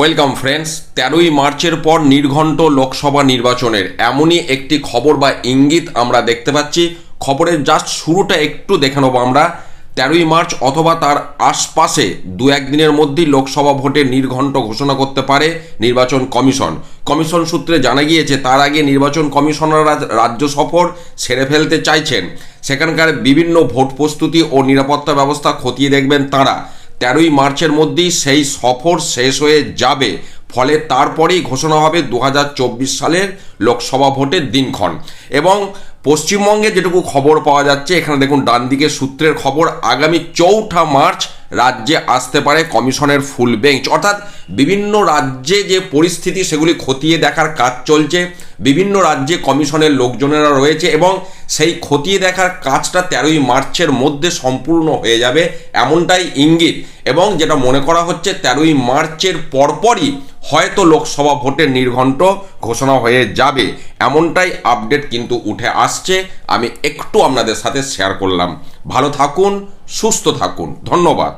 Welcome friends, তেরোই মার্চের পর নির্ঘণ্ট লোকসভা নির্বাচনের এমনই একটি খবর বা ইঙ্গিত আমরা দেখতে পাচ্ছি। খবরের জাস্ট শুরুটা একটু দেখে নেব আমরা। তেরোই মার্চ অথবা তার আশপাশে দু একদিনের মধ্যেই লোকসভা ভোটের নির্ঘণ্ট ঘোষণা করতে পারে নির্বাচন কমিশন। কমিশন সূত্রে জানা গিয়েছে, তার আগে নির্বাচন কমিশনাররা রাজ্য সফর সেরে ফেলতে চাইছেন। সেখানকার বিভিন্ন ভোট প্রস্তুতি ও নিরাপত্তা ব্যবস্থা খতিয়ে দেখবেন তাঁরা। তেরোই মার্চের মধ্যেই সেই সফর শেষ হয়ে যাবে। ফলে তারপরেই ঘোষণা হবে দু হাজার চব্বিশ সালের লোকসভা ভোটের দিনক্ষণ। এবং পশ্চিমবঙ্গে যেটুকু খবর পাওয়া যাচ্ছে, এখানে দেখুন ডান দিকে সূত্রের খবর, আগামী চৌঠা মার্চ রাজ্যে আসতে পারে কমিশনের ফুল বেঞ্চ। অর্থাৎ বিভিন্ন রাজ্যে যে পরিস্থিতি, সেগুলি খতিয়ে দেখার কাজ চলছে। বিভিন্ন রাজ্যে কমিশনের লোকজনেরা রয়েছে এবং সেই খতিয়ে দেখার কাজটা তেরোই মার্চের মধ্যে সম্পূর্ণ হয়ে যাবে, এমনটাই ইঙ্গিত। এবং যেটা মনে করা হচ্ছে, তেরোই মার্চের পরপরই হয়তো লোকসভা ভোটের নির্ঘণ্ট ঘোষণা হয়ে যাবে। এমনটাই আপডেট কিন্তু উঠে আসছে। আমি একটু আপনাদের সাথে শেয়ার করলাম। ভালো থাকুন, সুস্থ থাকুন। ধন্যবাদ।